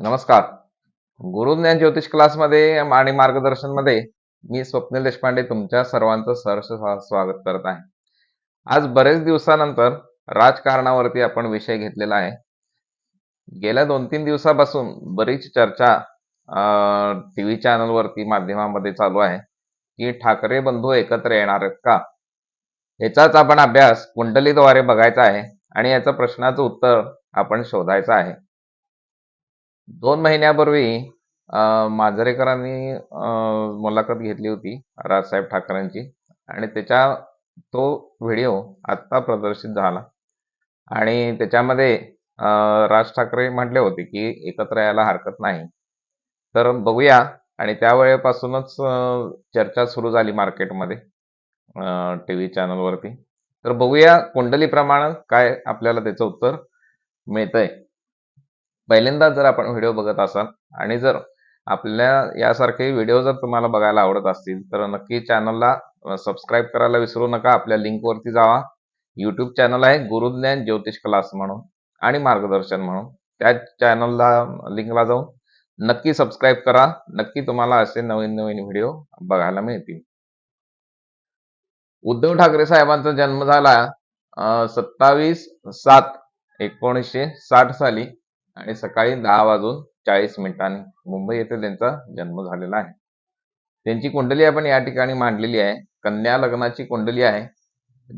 नमस्कार. गुरुज्ञान ज्योतिष क्लासमध्ये आणि मार्गदर्शनमध्ये मी स्वप्नील देशपांडे तुमच्या सर्वांचं सहर्ष स्वागत करत आहे. आज बरेच दिवसानंतर राजकारणावरती आपण विषय घेतलेला आहे. गेल्या दोन तीन दिवसापासून बरीच चर्चा टी व्ही चॅनलवरती माध्यमामध्ये चालू आहे की ठाकरे बंधू एकत्र येणार आहेत का? याचाच आपण अभ्यास कुंडलीद्वारे बघायचा आहे आणि याचं प्रश्नाचं उत्तर आपण शोधायचं आहे. दोन महिन्यापूर्वी माजरेकरांनी मांजरेकरांनी मुलाखत घेतली होती राजसाहेब ठाकरेंची. आणि त्याच्या तो व्हिडिओ आत्ता प्रदर्शित झाला. आणि त्याच्यामध्ये राज ठाकरे म्हटले होते की एकत्र यायला हरकत नाही. तर बघूया. आणि त्यावेळेपासूनच अं, चर्चा सुरू झाली मार्केटमध्ये टी व्ही चॅनलवरती. तर बघूया कुंडलीप्रमाणे काय आपल्याला त्याचं उत्तर मिळतंय. पहिल्यांदा जर आपण व्हिडिओ बघत असाल आणि जर आपल्या यासारखे व्हिडिओ जर तुम्हाला बघायला आवडत असतील तर नक्की चॅनलला सबस्क्राईब करायला विसरू नका. आपल्या लिंकवरती जावा. यूट्यूब चॅनल आहे गुरुज्ञान ज्योतिष क्लास म्हणून आणि मार्गदर्शन म्हणून. त्या चॅनलला लिंकला जाऊन नक्की सबस्क्राईब करा. नक्की तुम्हाला असे नवीन नवीन व्हिडिओ बघायला मिळतील. उद्धव ठाकरे साहेबांचा जन्म झाला सत्तावीस सात एकोणीसशे साठ साली. आणि सकाळी दहा वाजून चाळीस मिनिटांनी मुंबई येथे त्यांचा जन्म झालेला आहे. त्यांची कुंडली आपण या ठिकाणी मांडलेली आहे. कन्या लग्नाची कुंडली आहे.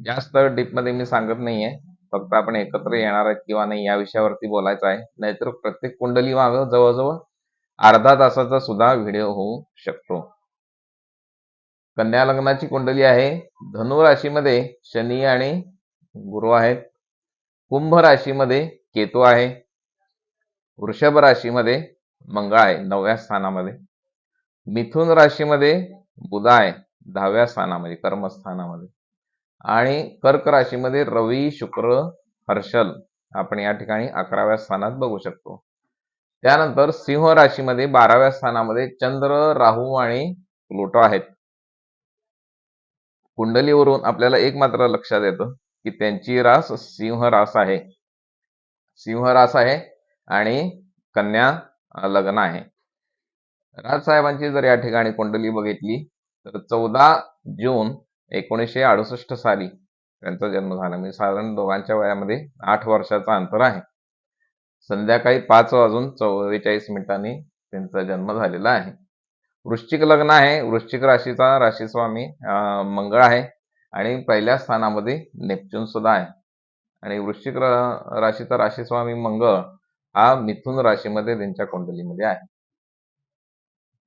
जास्त डीपमध्ये मी सांगत नाहीये. फक्त आपण एकत्र येणार आहेत किंवा नाही या विषयावरती बोलायचं आहे. नाहीतर प्रत्येक कुंडली मागं जवळजवळ अर्धा तासाचा सुद्धा व्हिडिओ होऊ शकतो. कन्या लग्नाची कुंडली आहे. धनु राशीमध्ये शनी आणि गुरु आहेत. कुंभ राशीमध्ये केतू आहे. वृषभ राशीमध्ये मंगळ आहे नवव्या स्थानामध्ये. मिथुन राशीमध्ये बुध आहे दहाव्या स्थानामध्ये कर्मस्थानामध्ये. आणि कर्क राशीमध्ये रवी शुक्र हर्षल आपण या ठिकाणी अकराव्या स्थानात बघू शकतो. त्यानंतर सिंह राशीमध्ये बाराव्या स्थानामध्ये चंद्र राहू आणि प्लुटो आहेत. कुंडलीवरून आपल्याला एक मात्र लक्षात येतं की त्यांची रास सिंह रास आहे. सिंह रास आहे आणि कन्या लग्न आहे. राजसाहेबांची जर या ठिकाणी कुंडली बघितली तर चौदा जून एकोणीसशे अडुसष्ट साली त्यांचा जन्म झाला. म्हणजे साधारण दोघांच्या वयामध्ये आठ वर्षाचा अंतर आहे. संध्याकाळी पाच वाजून चव्वेचाळीस मिनिटांनी त्यांचा जन्म झालेला आहे. वृश्चिक लग्न आहे. वृश्चिक राशीचा राशीस्वामी मंगळ आहे. आणि पहिल्या स्थानामध्ये नेपच्यून सुद्धा आहे. आणि वृश्चिक राशीचा राशीस्वामी मंगळ हा मिथुन राशीमध्ये त्यांच्या कुंडलीमध्ये आहे.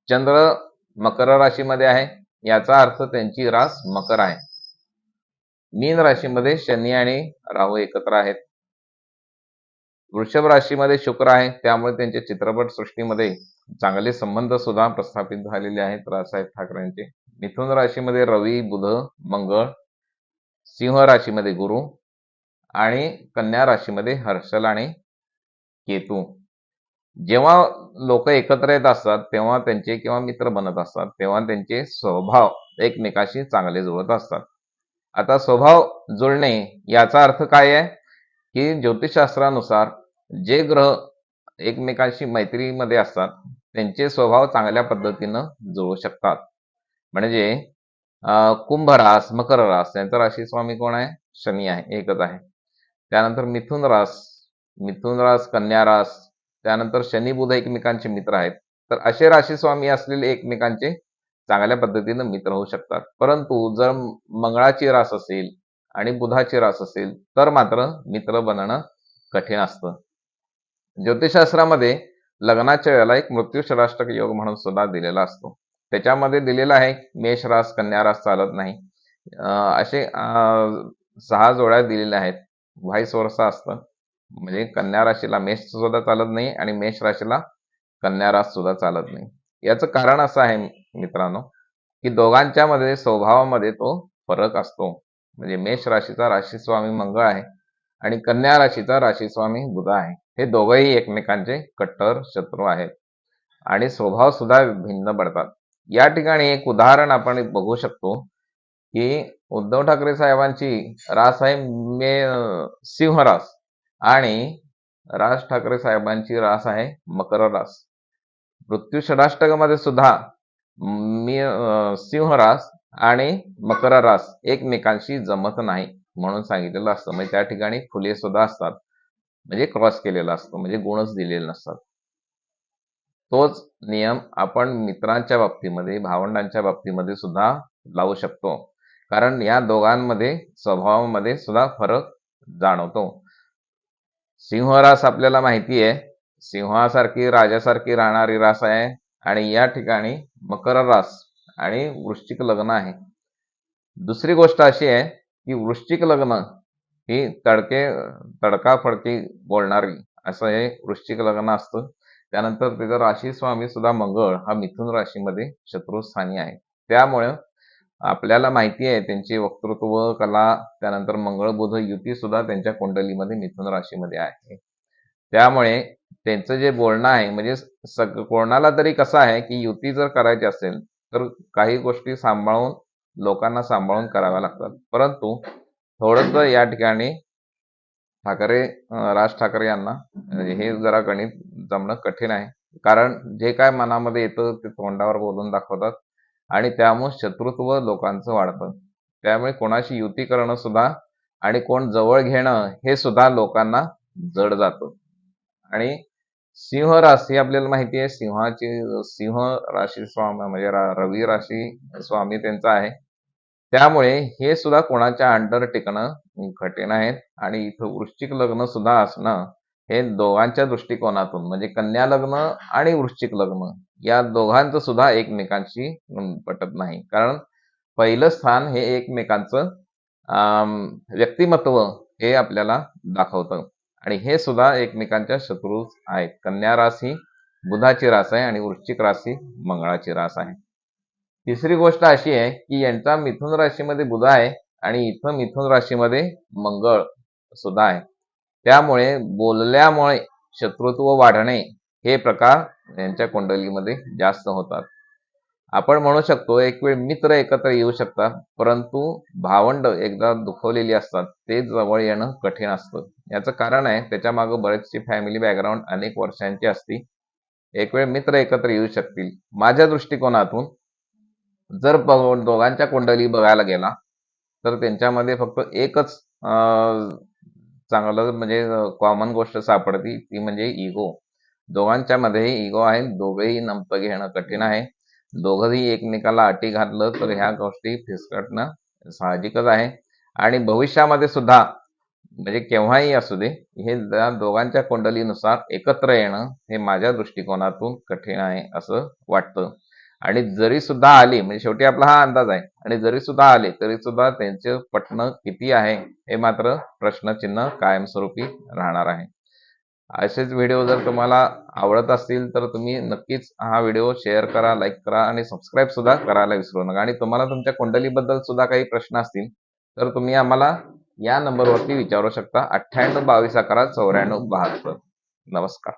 चंद्र मकर राशीमध्ये आहे. याचा अर्थ त्यांची रास मकर आहे. मीन राशीमध्ये शनी आणि राहू एकत्र आहेत. वृषभ राशीमध्ये शुक्र आहे. त्यामुळे त्यांच्या चित्रपट सृष्टीमध्ये चांगले संबंध सुद्धा प्रस्थापित झालेले आहेत राजसाहेब ठाकरेंचे. मिथुन राशीमध्ये रवी बुध मंगळ सिंह राशीमध्ये गुरु आणि कन्या राशीमध्ये हर्षल आणि केतू जेव्हा लोक एकत्र येत असतात तेव्हा त्यांचे किंवा मित्र बनत असतात तेव्हा त्यांचे स्वभाव एकमेकाशी चांगले जुळत असतात. आता स्वभाव जुळणे याचा अर्थ काय आहे? की ज्योतिषशास्त्रानुसार जे ग्रह एकमेकांशी मैत्रीमध्ये असतात त्यांचे स्वभाव चांगल्या पद्धतीनं जुळू शकतात. म्हणजे कुंभ रास मकर रास यांचा राशी स्वामी कोण आहे? शनी आहे एकच आहे. त्यानंतर मिथुन रास मिथुन रास कन्या रास त्यानंतर शनी बुध एकमेकांचे मित्र आहेत. तर असे राशी स्वामी असलेले एकमेकांचे चांगल्या पद्धतीनं मित्र होऊ शकतात. परंतु जर मंगळाची रास असेल आणि बुधाची रास असेल तर मात्र मित्र बनणं कठीण असतं. ज्योतिषशास्त्रामध्ये लग्नाच्या वेळेला एक मृत्यूश्राष्टक योग म्हणून सुद्धा दिलेला असतो. त्याच्यामध्ये दिलेला आहे मेष रास कन्या रास चालत नाही. अं, असे सहा जोड्या दिलेल्या आहेत. व्हाईस वर्षा असतं. म्हणजे कन्या राशीला मेष सुद्धा चालत नाही आणि मेष राशीला कन्या रास सुद्धा चालत नाही. याचं कारण असं आहे मित्रांनो की दोघांच्या मध्ये स्वभावामध्ये तो फरक असतो. म्हणजे मेष राशीचा राशीस्वामी मंगळ आहे आणि कन्या राशीचा राशीस्वामी बुध आहे. हे दोघंही एकमेकांचे कट्टर शत्रू आहेत आणि स्वभाव सुद्धा भिन्न पडतात. या ठिकाणी एक उदाहरण आपण बघू शकतो की उद्धव ठाकरे साहेबांची रास आहे मे सिंह रास. आणि राज ठाकरे साहेबांची रास आहे मकर रास. मृत्यू षडाष्टकामध्ये सुद्धा मी सिंह रास आणि मकर रास एकमेकांशी जमत नाही म्हणून सांगितलेलं असतं. म्हणजे त्या ठिकाणी फुले सुद्धा असतात. म्हणजे क्रॉस केलेला असतो. म्हणजे गुणच दिलेले नसतात. तोच नियम आपण मित्रांच्या बाबतीमध्ये भावंडांच्या बाबतीमध्ये सुद्धा लावू शकतो. कारण या दोघांमध्ये स्वभावामध्ये सुद्धा फरक जाणवतो. सिंहरास आपल्याला माहिती आहे सिंहासारखी राजासारखी राहणारी रास आहे आणि या ठिकाणी मकर रास आणि वृश्चिक लग्न आहे. दुसरी गोष्ट अशी आहे की वृश्चिक लग्न ही तडके तडकाफडकी बोलणारी असं हे वृश्चिक लग्न असतं. त्यानंतर त्याचा राशी स्वामी सुद्धा मंगळ हा मिथुन राशीमध्ये शत्रुस्थानी आहे. त्यामुळे आपल्याला माहिती आहे त्यांची वक्तृत्व कला त्यानंतर मंगळ बुध युती सुद्धा त्यांच्या कुंडलीमध्ये मिथुन राशीमध्ये आहे. त्यामुळे त्यांचं जे बोलणं आहे म्हणजे सग कोणाला तरी कसं आहे की युती जर करायची असेल तर काही गोष्टी सांभाळून लोकांना सांभाळून कराव्या लागतात. परंतु थोडंसं या ठिकाणी ठाकरे राज ठाकरे यांना हे जरा गणित जमणं कठीण आहे. कारण जे काय मनामध्ये येतं ते तोंडावर बोलून दाखवतात. आणि त्यामुळे शत्रुत्व लोकांचं वाढतं. त्यामुळे कोणाशी युती करणं सुद्धा आणि कोण जवळ घेणं हे सुद्धा लोकांना जड जातं. आणि सिंह राशी आपल्याला माहिती आहे सिंहाची सिंह राशी स्वामी म्हणजे रवी राशी स्वामी त्यांचा आहे. त्यामुळे हे सुद्धा कोणाच्या अंडर टिकणं कठीण आहे आणि इथं वृश्चिक लग्न सुद्धा असणं हे दोघांच्या दृष्टिकोनातून म्हणजे कन्या लग्न आणि वृश्चिक लग्न या दोघांचं सुद्धा एकमेकांशी पटत नाही. कारण पहिलं स्थान हे एकमेकांचं अं, व्यक्तिमत्व हे आपल्याला दाखवतं. आणि हे सुद्धा एकमेकांच्या शत्रू आहेत. कन्या रास ही बुधाची रास आहे आणि वृश्चिक रास ही मंगळाची रास आहे. तिसरी गोष्ट अशी आहे की यांचा मिथुन राशीमध्ये बुध आहे आणि इथं मिथुन राशीमध्ये मंगळ सुद्धा आहे. त्यामुळे बोलल्यामुळे शत्रुत्व वाढणे हे प्रकार यांच्या कुंडलीमध्ये जास्त होतात. आपण म्हणू शकतो एक वेळ मित्र एकत्र येऊ शकतात परंतु भावंड एकदा दुखवलेली असतात ते जवळ येणं कठीण असतं. याचं कारण आहे त्याच्यामागे बरेचशी फॅमिली बॅकग्राऊंड अनेक वर्षांची असती. एक वेळ मित्र एकत्र येऊ शकतील. माझ्या दृष्टिकोनातून जर दोघांच्या कुंडली बघायला गेला तर त्यांच्यामध्ये फक्त एकच चांगलं म्हणजे कॉमन गोष्ट सापडती ती म्हणजे इगो दोघांच्या मध्ये इगो आहे दोघेही नमतं घेणं कठीण आहे. दोघंही एकमेकाला अटी घातलं तर ह्या गोष्टी फिसकटणं साहजिकच आहे. आणि भविष्यामध्ये सुद्धा म्हणजे केव्हाही असू दे हे दोघांच्या कुंडलीनुसार एकत्र येणं हे माझ्या दृष्टिकोनातून कठीण आहे असं वाटतं. आणि जरी सुद्धा आली म्हणजे शेवटी आपला हा अंदाज आहे आणि जरी सुद्धा आले तरी सुद्धा त्यांचे पटणं किती आहे हे मात्र प्रश्नचिन्ह कायमस्वरूपी राहणार आहे. असेच व्हिडिओ जर तुम्हाला आवडत असतील तर तुम्ही नक्कीच हा व्हिडिओ शेअर करा लाईक करा आणि सबस्क्राईब सुद्धा करायला विसरू नका. आणि तुम्हाला तुमच्या कुंडलीबद्दल सुद्धा काही प्रश्न असतील तर तुम्ही आम्हाला या नंबरवरती विचारू शकता अठ्ठ्याण्णव बावीस अकरा चौऱ्याण्णव बहात्तर. नमस्कार.